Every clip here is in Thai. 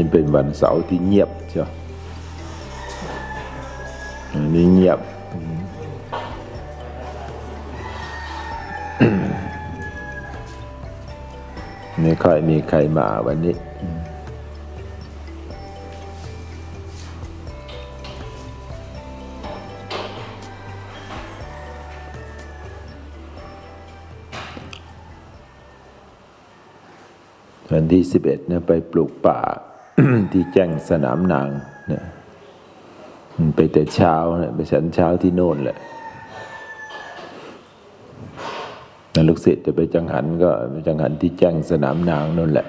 นี่เป็นวันเสาร์ที่เงียบใช่ไหมอันนี้เงียบ ไม่ค่อยมีใครมาวันนี้ วันที่สิบเอ็ดเนี่ยไปปลูกป่า ที่แจ้งสนามนางเนี่ยไปแต่เช้าเนี่ยไปฉันเช้าที่โน่นแหละแล้วลูกศิษย์จะไปจังหันก็ไปจังหันที่แจ้งสนามนางนั่นแหละ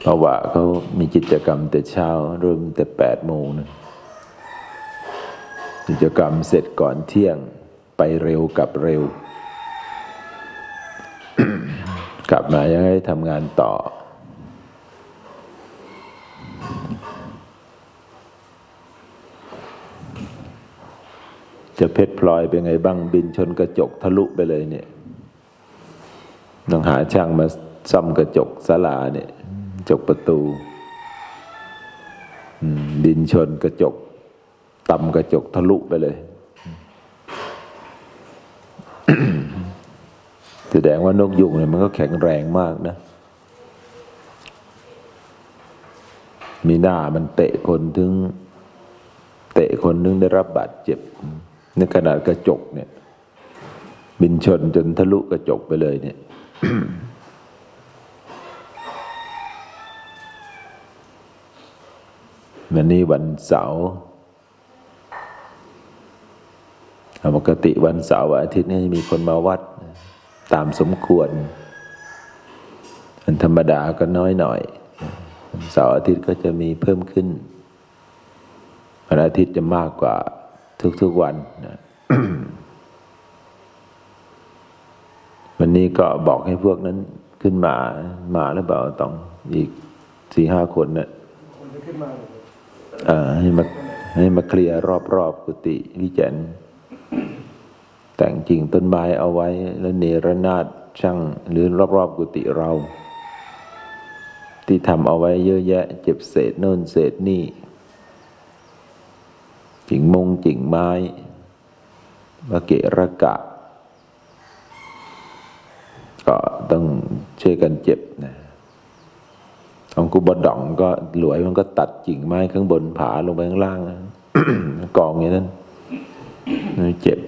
เพราะว่าเขามีกิจกรรมแต่เช้าเริ่มแต่แปดโมงนะกิจกรรมเสร็จก่อนเที่ยงไปเร็วกับเร็ว กลับมายังให้ทำงานต่อ จะเพชรพลอยเป็นไงบ้างบินชนกระจกทะลุไปเลยเนี่ยต้องหาช่างมาซ่อมกระจกศาลาเนี่ยกระจกประตูอืมบินชนกระจกตำกระจกทะลุไปเลย แสดงว่านกยุงเนี่ยมันก็แข็งแรงมากนะ มีหน้ามันเตะคนถึง เตะคนนึงได้รับบาดเจ็บ ในขนาดกระจกเนี่ย บินชนจนทะลุกระจกไปเลยเนี่ยวันนี้วันเสาร์ปกติวันเสาร์วันอาทิตย์นี่มีคนมาวัด ตามสมควรวันธรรมดาก็น้อยหน่อยวันเสาร์อาทิตย์ก็จะมีเพิ่มขึ้นวันอาทิตย์จะมากกว่าทุกๆวันนะวันนี้ก็บอกให้พวกนั้นขึ้นมามาหรือเปล่าต้องอีกสี่ห้าคนนะ่ะคนจะขึ้นมาเลยเอ่อให้มาให้มาเคลียร์รอบๆกุฏิวิจัน แต่งกิ่งต้นไม้เอาไว้แล้วเนรนาดช่างหรือรอบๆกุฏิเรา ที่ทำเอาไว้เยอะแยะ เจ็บเศษโน่นเศษนี่กิ่งมงกิ่งไม้มะเกะระกะ ก็ต้องช่วยกันเจ็บนะของกูบดองก็หลวยมันก็ตัดกิ่งไม้ข้างบนผาลงไปข้างล่างกองอย่างนั้นเจ็บ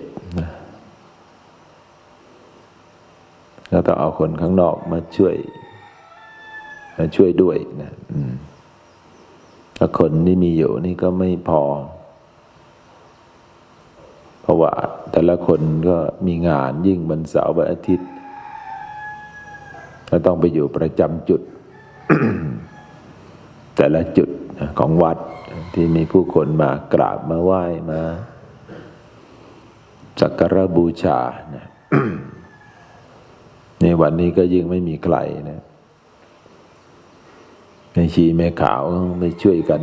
นะแล้วต้องเอาคนข้างนอกมาช่วย มาช่วยด้วยนะถ้าคนที่มีอยู่นี่ก็ไม่พอ เพราะว่าแต่ละคนก็มีงานยิ่งวันเสาร์วันอาทิตย์ก็ต้องไปอยู่ประจำจุด แต่ละจุดของวัดที่มีผู้คนมากราบมาไหว้มาสักการะบูชานะ ในวันนี้ก็ยิ่งไม่มีใครนะแม่ชีแม่ขาวไม่ช่วยกัน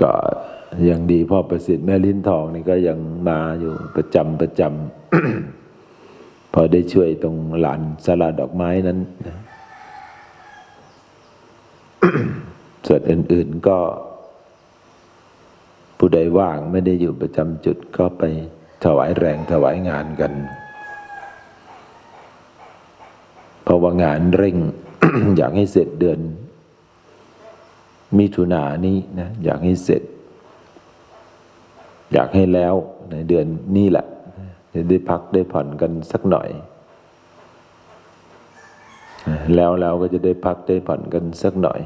ก็ยังดีพ่อประสิทธิ์แม่ลิ้นทองนี่ก็ยังมาอยู่ประจำประจำพอได้ช่วยตรงหลานสลาดอกไม้นั้นนะส่วนอื่น ๆก็ ผู้ใดว่างไม่ได้อยู่ประจำจุดก็ไปถวายแรงถวายงานกัน เพราะ ว่างานเร่ง อยากให้เสร็จเดือน มิถุนานี้นะอยากให้เสร็จ อยากให้แล้วในเดือนนี้แหละได้พักได้ผ่อนกันสักหน่อย แล้วเราก็จะได้พักได้ผ่อนกันสักหน่อย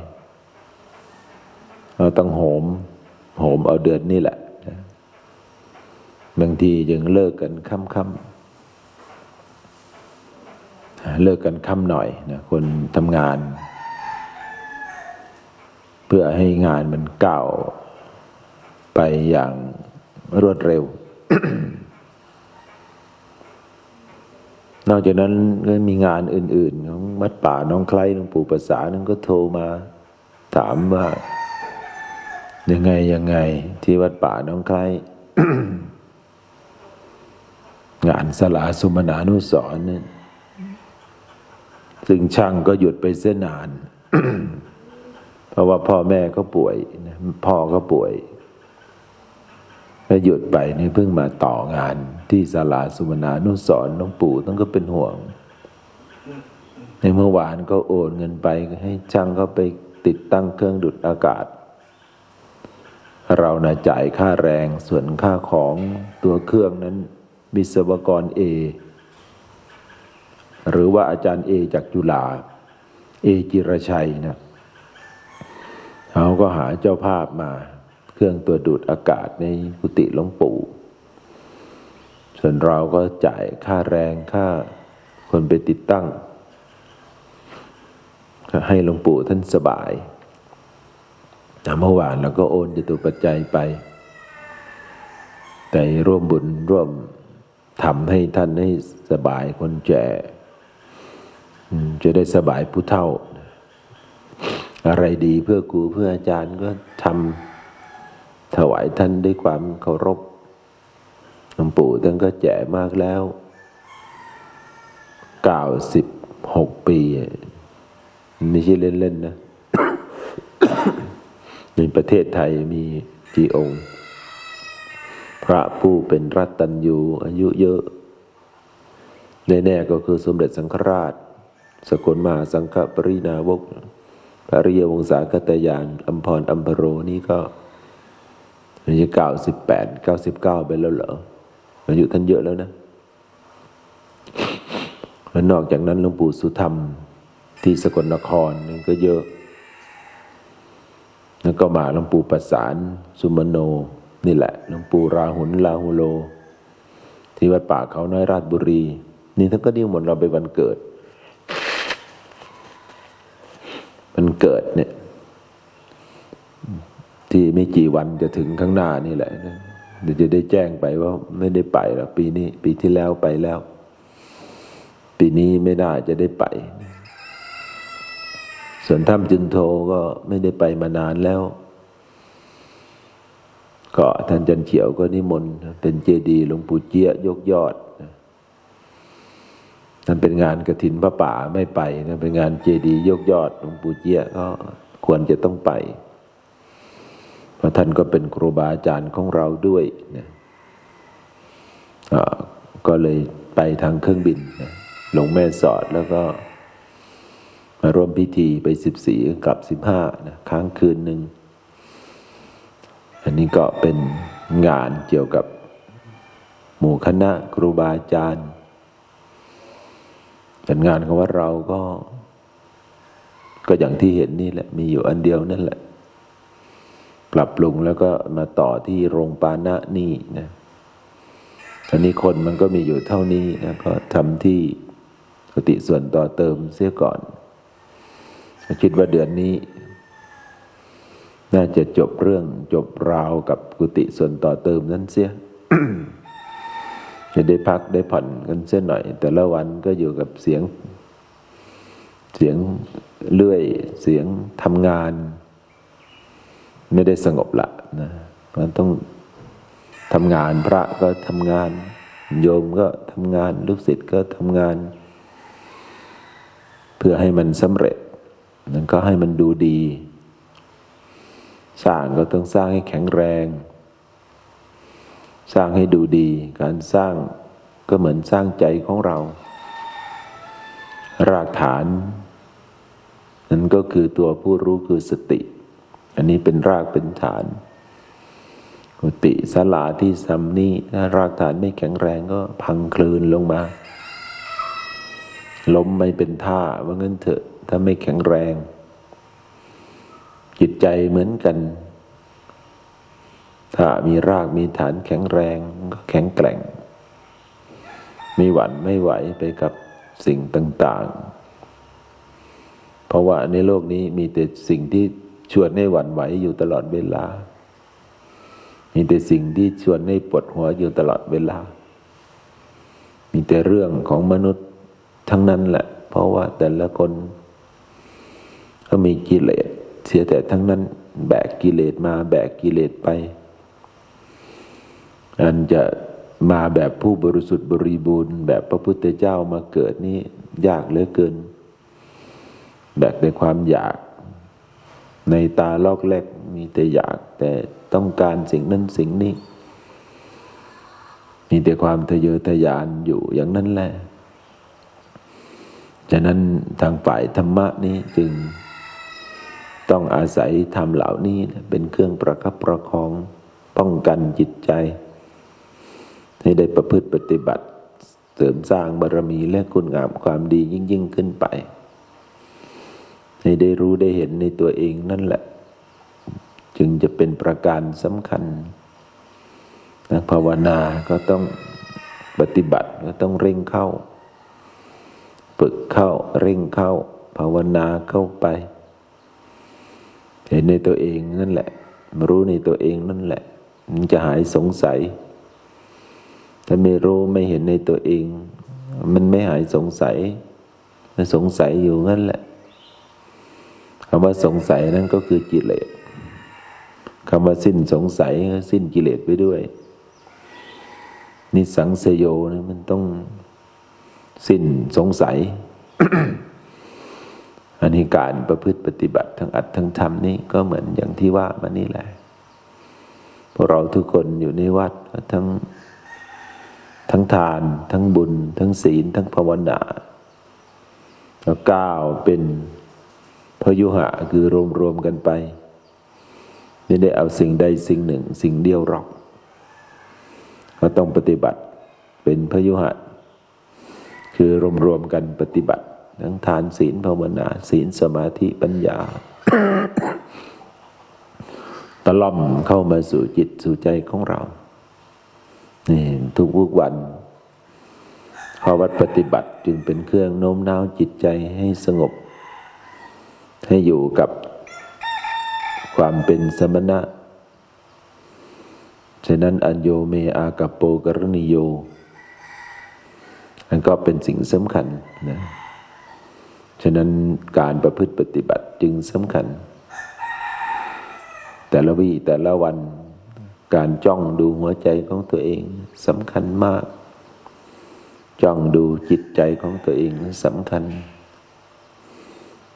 เราต้องโหมโหมเอาเดือนนี่แหละนะบางทียังเลิกกันค่ำๆ เลิกกันค่ำหน่อยนะคนทำงาน เพื่อให้งานมันก้าวไปอย่างรวดเร็ว นอกจากนั้นก็มีงานอื่น ๆ ของวัดป่าน้องใคล้หลวงปู่ประสานั่นก็โทรมาถามว่า ยังไงยังไง ที่วัดป่าน้องใคล้งานสลาสุมนานุสรณ์เนี่ย ซึ่งช่างก็หยุดไปเส้นนาน เพราะว่าพ่อแม่ก็ป่วยนะพ่อก็ป่วยแล้วหยุดไปนี่เพิ่งมาต่องานที่ศาลาสุวรรณานุสรณ์หลวงปู่ต้องก็เป็นห่วง ในเมื่อวานก็โอนเงินไปให้ช่างเขาไปติดตั้งเครื่องดูดอากาศ เรานะจ่ายค่าแรงส่วนค่าของตัวเครื่องนั้นวิศวกรเอ หรือว่าอาจารย์เอจากจุฬาเอจิรชัยนะเขาก็หาเจ้าภาพมา เครื่องตัวดูดอากาศในกุฏิหลวงปู่ ส่วนเราก็จ่ายค่าแรงค่าคนไปติดตั้ง ให้หลวงปู่ท่านสบายแต่เมื่อวานเราก็โอนจตุปัจจัยไป แต่ร่วมบุญร่วมทำให้ท่านให้สบายคนแก่อืม จะได้สบายผู้เท่า อะไรดีเพื่อครูเพื่ออาจารย์ก็ทำถวายท่านด้วยความเคารพหลวงปู่ท่านก็แก่มากแล้วเก้าสิบหกปีไม่ใช่เล่น ๆ นะ ในประเทศไทยมีกี่องค์ พระผู้เป็นรัตตัญญูอายุเยอะ แน่ ๆ ก็คือสมเด็จสังฆราช สกลมหาสังฆปรินาวกพระริยวงศากตยานอัมพรอัมพโรนี่ก็อายุเก้าสิบแปดเก้าสิบเก้าไปแล้วเหรออายุท่านเยอะแล้วนะแล้วนอกจากนั้นหลวงปู่สุธรรมที่สกลนครนี่ก็เยอะ แล้วก็มาหลวงปู่ประสาน สุมโน นี่แหละหลวงปู่ราหุลลาหุโล ที่วัดป่าเขาน้อยราชบุรี นี่ท่านก็นิมนต์เราไปวันเกิด วัน เกิดเนี่ย ที่ไม่กี่วันจะถึงข้างหน้านี่แหละนะเดี๋ยวจะได้แจ้งไปว่าไม่ได้ไปหรอกปีนี้ ปีที่แล้วไปแล้ว ปีนี้ไม่น่าจะได้ไป ส่วนถ้ำจุนโทก็ไม่ได้ไปมานานแล้ว ก็ท่านจันเขียวก็นิมนต์เป็นเจดีย์หลวงปู่เจี้ยยกยอด นเป็นงานกระถินพระป่าไม่ไปนั่นเป็นงานเจดีย์ยกยอดหลวงปู่เจี้ยก็ควรจะต้องไป เพราะท่านก็เป็นครูบาอาจารย์ของเราด้วยนะก็เลยไปทางเครื่องบินนะลงแม่สอดแล้วก็มาร่วมพิธีไปสิบสี่กับสิบห้านะค้างคืนหนึ่ง อันนี้ก็เป็นงานเกี่ยวกับหมู่คณะครูบาอาจารย์ เป็นงานของว่าเราก็ ก็อย่างที่เห็นนี่แหละ มีอยู่อันเดียวนั่นแหละ ปรับปรุงแล้วก็มาต่อที่โรงปานะนี่นะอันนี้คนมันก็มีอยู่เท่านี้นะก็ทำที่กติส่วนต่อเติมเสียก่อนคิดว่าเดือนนี้ น่าจะจบเรื่องจบราวกับกุฏิส่วนต่อเติมนั้นเสีย จะได้พักได้ผ่อนกันเส้นหน่อย แต่ละวันก็อยู่กับเสียง เสียงเลื่อย เสียงทำงาน ไม่ได้สงบละนะมันต้องทำงานพระก็ทำงาน โยมก็ทำงาน ลูกศิษย์ก็ทำงาน เพื่อให้มันสำเร็จนั้นก็ให้มันดูดี สร้างก็ต้องสร้างให้แข็งแรง สร้างให้ดูดี การสร้างก็เหมือนสร้างใจของเรา รากฐาน นั้นก็คือตัวผู้รู้คือสติ อันนี้เป็นรากเป็นฐานกุฏิสลาที่ซำนี้ถ้ารากฐานไม่แข็งแรงก็พังคลืนลงมาล้มไม่เป็นท่าว่างั้นเถอะ ถ้าไม่แข็งแรง จิตใจเหมือนกัน ถ้ามีรากมีฐานแข็งแรงก็แข็งแกร่งไม่หวั่นไม่ไหวไปกับสิ่งต่าง ๆ เพราะว่าในโลกนี้มีแต่สิ่งที่ชวนให้หวั่นไหวอยู่ตลอดเวลา มีแต่สิ่งที่ชวนให้ปวดหัวอยู่ตลอดเวลา มีแต่เรื่องของมนุษย์ทั้งนั้นแหละ เพราะว่าแต่ละคน ก็มีกิเลสเสียแต่ทั้งนั้นแบกกิเลสมาแบกกิเลสไป อันจะมาแบบผู้บริสุทธิ์บริบูรณ์ แบบพระพุทธเจ้ามาเกิดนี่ยากเหลือเกิน แบกด้วยความอยาก ในตาลอกแรกมีแต่อยากแต่ต้องการสิ่งนั้นสิ่งนี้ มีแต่ความทะเยอทะยานอยู่อย่างนั้นแหละฉะนั้นทางฝ่ายธรรมะนี้จึงต้องอาศัยธรรมเหล่านี้เป็นเครื่องประคับประคองป้องกันจิตใจ ให้ได้ประพฤติปฏิบัติเสริมสร้างบารมีและคุณงามความดียิ่งยิ่งขึ้นไป ให้ได้รู้ได้เห็นในตัวเองนั่นแหละ จึงจะเป็นประการสำคัญนักภาวนาก็ต้องปฏิบัติก็ต้องเร่งเข้า ฝึกเข้าเร่งเข้า ภาวนาเข้าไป เห็นในตัวเองนั่นแหละ รู้ในตัวเองนั่นแหละ มันจะหายสงสัย ถ้าไม่รู้ไม่เห็นในตัวเอง มันไม่หายสงสัย มันสงสัยอยู่นั่นแหละคำว่าสงสัยนั่นก็คือกิเลสคำว่าสิ้นสงสัยสิ้นกิเลสไปด้วย นิสังเสโยนะมันต้องสิ้นสงสัย อันนี้การประพฤติปฏิบัติทั้งอัดทั้งธรรมนี่ก็เหมือนอย่างที่ว่ามานี่แหละพวกเราทุกคนอยู่ในวัดทั้ง ทั้งทาน ทั้งบุญ ทั้งศีล ทั้งภาวนาแล้วก้าวเป็นพยุหะคือรวมรวมกันไปไม่ได้เอาสิ่งใดสิ่งหนึ่ง สิ่งเดียวหรอกเราต้องปฏิบัติเป็นพยุหะ คือรวมๆกันปฏิบัติ ทั้งทานศีลภาวนา ศีลสมาธิปัญญาตะล่อมเข้ามาสู่จิตสู่ใจของเรา นี่ทุกวุกวันข้อวัดปฏิบัติจึงเป็นเครื่องโน้มน้าวจิตใจให้สงบ ให้อยู่กับความเป็นสมณะ ฉะนั้นอัญโยเมอากปโปกรณิโยนั่นก็เป็นสิ่งสำคัญนะฉะนั้นการประพฤติปฏิบัติจึงสำคัญ แต่ละวี่แต่ละวัน การจ้องดูหัวใจของตัวเองสำคัญมาก จ้องดูจิตใจของตัวเองสำคัญ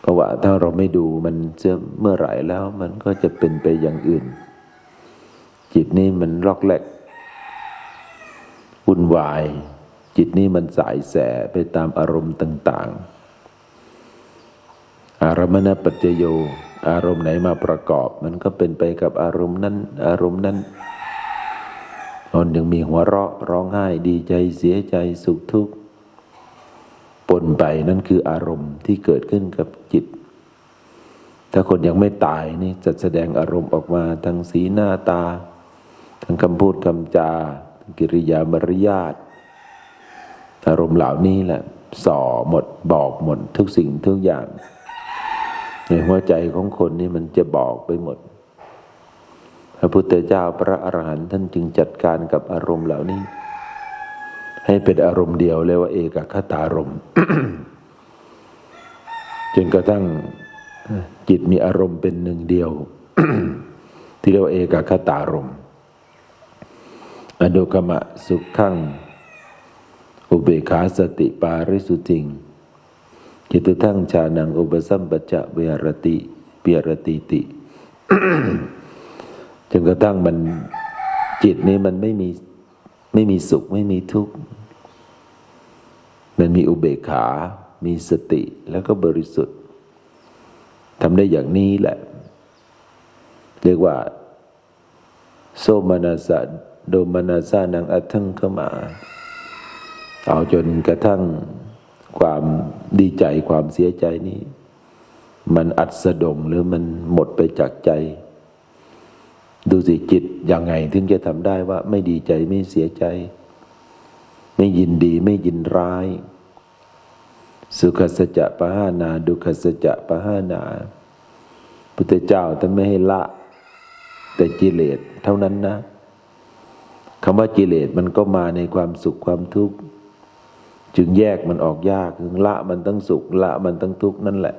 เพราะว่าถ้าเราไม่ดูมันจะเมื่อไหร่แล้วมันก็จะเป็นไปอย่างอื่น จิตนี่มันลอกแหลกวุ่นวาย จิตนี้มันสายแสไปตามอารมณ์ต่าง ๆ อารมณปัจจโย อารมณ์ไหนมาประกอบ มันก็เป็นไปกับอารมณ์นั้นอารมณ์นั้นคนยังมีหัวเราะร้องไห้ดีใจเสียใจสุขทุกข์ปนไปนั่นคืออารมณ์ที่เกิดขึ้นกับจิต ถ้าคนยังไม่ตายนี่จะแสดงอารมณ์ออกมาทางสีหน้าตาทางคำพูดคำจากิริยามารยาทอารมณ์เหล่านี้แหละส่อหมดบอกหมดทุกสิ่งทุกอย่าง ในหัวใจของคนนี่มันจะบอกไปหมด พระพุทธเจ้าพระอรหันต์ท่านจึงจัดการกับอารมณ์เหล่านี้ ให้เป็นอารมณ์เดียวเรียกว่าเอกคตารมณ์จนกระทั่งจิตมีอารมณ์เป็นหนึ่งเดียว ที่เรียกว่าเอกคตารมณ์อดุกมะสุขขังอุเบขาสติปาริสุทิง จิตุทั้งชานังอุปสัมปจะเวรติเปียรติติจนกระทั่งมันจิตนี้มันไม่มีไม่มีสุขไม่มีทุกข์มันมีอุเบกขา มีสติแล้วก็บริสุทธิ์ทำได้อย่างนี้แหละ เรียกว่าโซมานาสะโดมานาสานังอัทังขมา เอาจนกระทั่ง ความดีใจความเสียใจนี้ มันอัดสะดงหรือมันหมดไปจากใจ ดูสิจิตยังไง ถึงจะทำได้ว่า ไม่ดีใจไม่เสียใจ ไม่ยินดีไม่ยินร้าย สุขสัจะปะหานา ดุขสัจะปะหานาพุทธเจ้าท่านไม่ให้ละ แต่กิเลสเท่านั้นนะคำว่ากิเลสมันก็มาในความสุขความทุกข์ จึงแยกมันออกยากถึงละมันตั้งสุขละมันตั้งทุกข์นั่นแหละ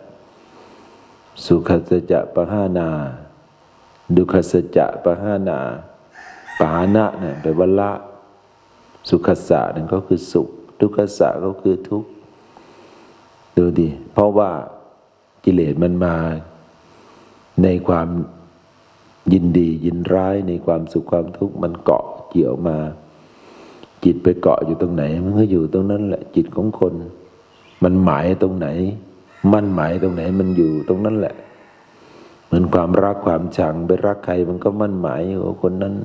สุขสัจจะปะหานา ดุขสัจจะปะหานาปานะเนี่ยแปลว่าละ สุขสะนั่นก็คือสุข ทุกขสะก็คือทุกข์ดูดิเพราะว่ากิเลสมันมาในความยินดียินร้ายในความสุขความทุกข์มันเกาะเกี่ยวมา จิตไปเกาะอยู่ตรงไหน มันก็อยู่ตรงนั้นแหละจิตของคน มันหมายตรงไหน มันหมายตรงไหนมันอยู่ตรงนั้นแหละเหมือนความรักความชังไปรักใครมันก็มั่นหมายอยู่คนนั้น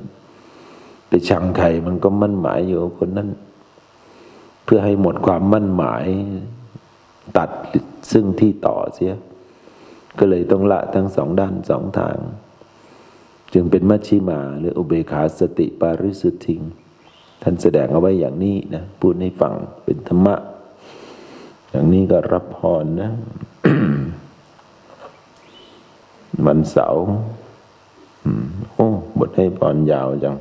ไปชังใครมันก็มั่นหมายอยู่คนนั้น เพื่อให้หมดความมั่นหมาย ตัดซึ่งที่ต่อเสีย ก็เลยต้องละทั้งสองด้านสองทาง จึงเป็นมัชชิมาหรืออุเบขาสติปาริสุทธิง ท่านแสดงเอาไว้อย่างนี้นะพูดให้ฟังเป็นธรรมะ อย่างนี้ก็รับพรนะวันเสาร์โอ้บทให้พรยาวจัง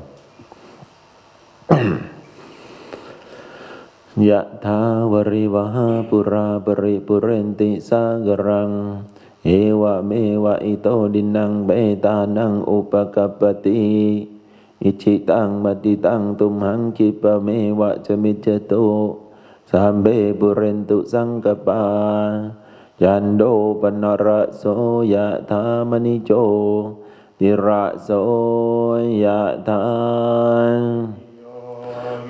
ยะทาวริวหาปุราปริปุเรนติสากรัง เอวะเมวะอิโตดินังเบตานังอุปกปติ อิชิตังมติตังตุมหังคิปะเมวะจะมิจโตสามเบปุเรนตุสังกปายันโดปนระโสยะธามณิโจติระโสยะธา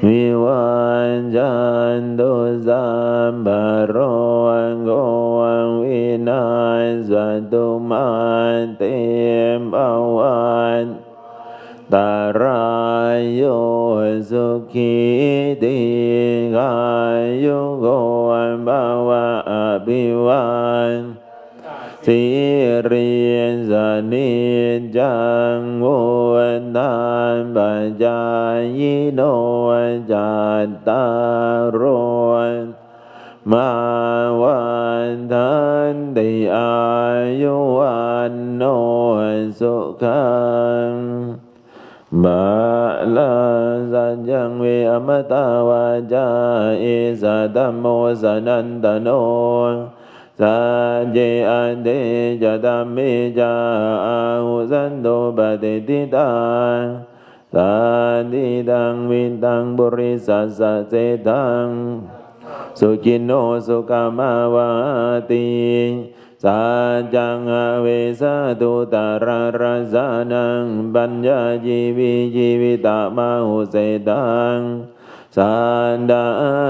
วิวันจันตุสัมบโรโกวินาสตุมาเตมอวัน ตารายโยสุขีติกายโยโกภาวะอภิวันสิริสนิจังวุฒานปัจจายโนจัตตารมาวันทันติอายุวันโนสุขัง มาลาสัจจังเวอมตาวาจาเอสะตัมโมสนันตโนสัจเจอันเดจะตัมเมจาอาหุสันโตปฏิทิตาสันติตังวินตังบริสัสเจตังสุจินโนสุกามาวาติ สัจจังเวสาตุตาราราสานังปัญญาจีวิจีวิตามาหุเสตังสันดา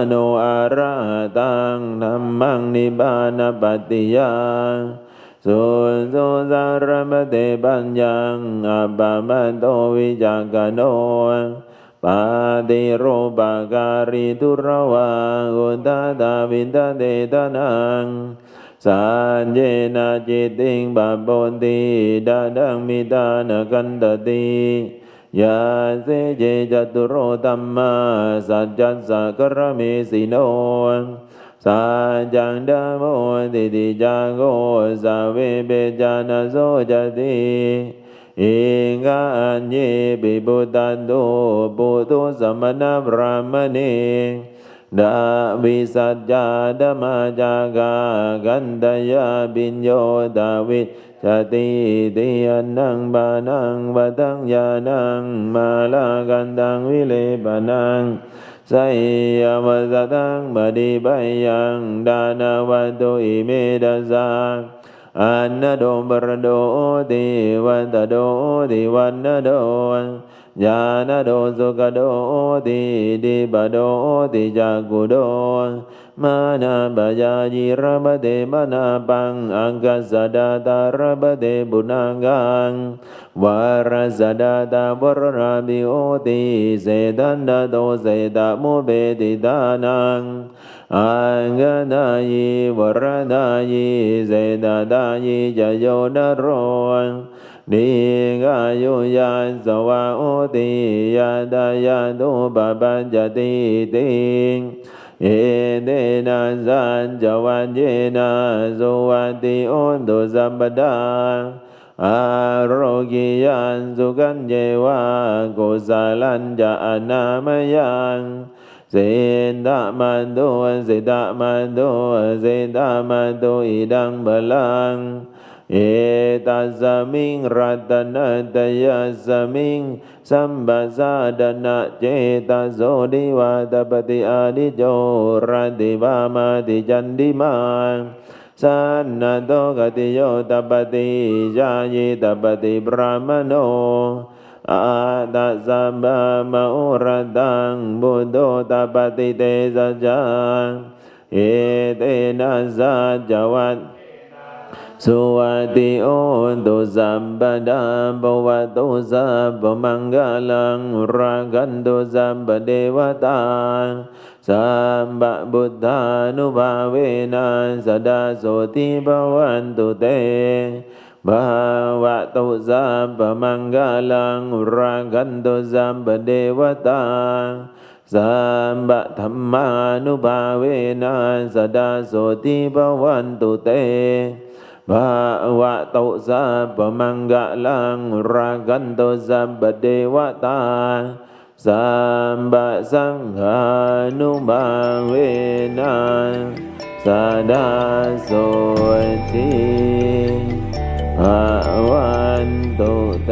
โนอาราตังธรรมังนิบานปฏิยังสุสุสารมเตปัญญังอัปมันโตวิจักโนปาติโรปการิทุรวาอุตตาวินตเตตนัง สัญเจนะจิตติงบาปนติดาดังมิตานกันตติยาเสเจจตุโรตัมมาสัจจัสสะกรเมสิโนสัจจังดโมติติจังโกสาเวเบจานาโสจติเองานเยปิบุตันโตปุตุสมณพรามเน ดาวิสัจจาดมาจากากันตยาบินโยดาวิจติติยนังบานังวตังยานังมาลากันตังวิเลปนังไสยามสตังบดีบายังดานาวัตุอิเมดาสาอันนโดบรโดติวันตโดติวันนโด ญาณโดสุขโดติดิบโดติจักกุโดมานาบยาจิระบเดมนาปังอังกัสดาตาระบเดบุนังกังวารสดาตาวรราบิโอติเสดันดาโตเสดามุเบติดานังอังกนายีวรนายีเสดาดายีจะโยนโรน กายุยาสวะโอติยาดายาตุปปัญจติติเอเดนะสันจวันเยนะสุวัติโอนตุสัมปดาอาโรกิยันสุกันเยวะกุสาลันจะอนามยังเสดามันโตเสดามันโตเสดามันโตอิดังบลัง เอตัสมิงรัตนะตยาสมิงสัมปัสาดนะเจตโสดิวาตปฏิอาดิโจรัติบามาติจันดิมาสันนโตกติโยตปฏิยายิตปฏิบรามโนอาตัสสะบะมะอุรตังบุโตตปฏิเตสจจังเอเตนะสัจจวัต สุวัติโอตุสัมปดาบวตุสัพพมังกลังรากันตุสัมปเดวตาสัมปะบุตธานุภาเวนะสดาโสติภวันตุเตภาวะตุสัพพมังกลังรากันตุสัมปเดวตาสัมปะธรรมานุภาเวนะสดาโสติภวันตุเต ภาวะตุสัพพมังกะลังรากันตุสัพพเดวตาสัมปะสังฆานุบาเวนะสาดาโสติภาวันตุเต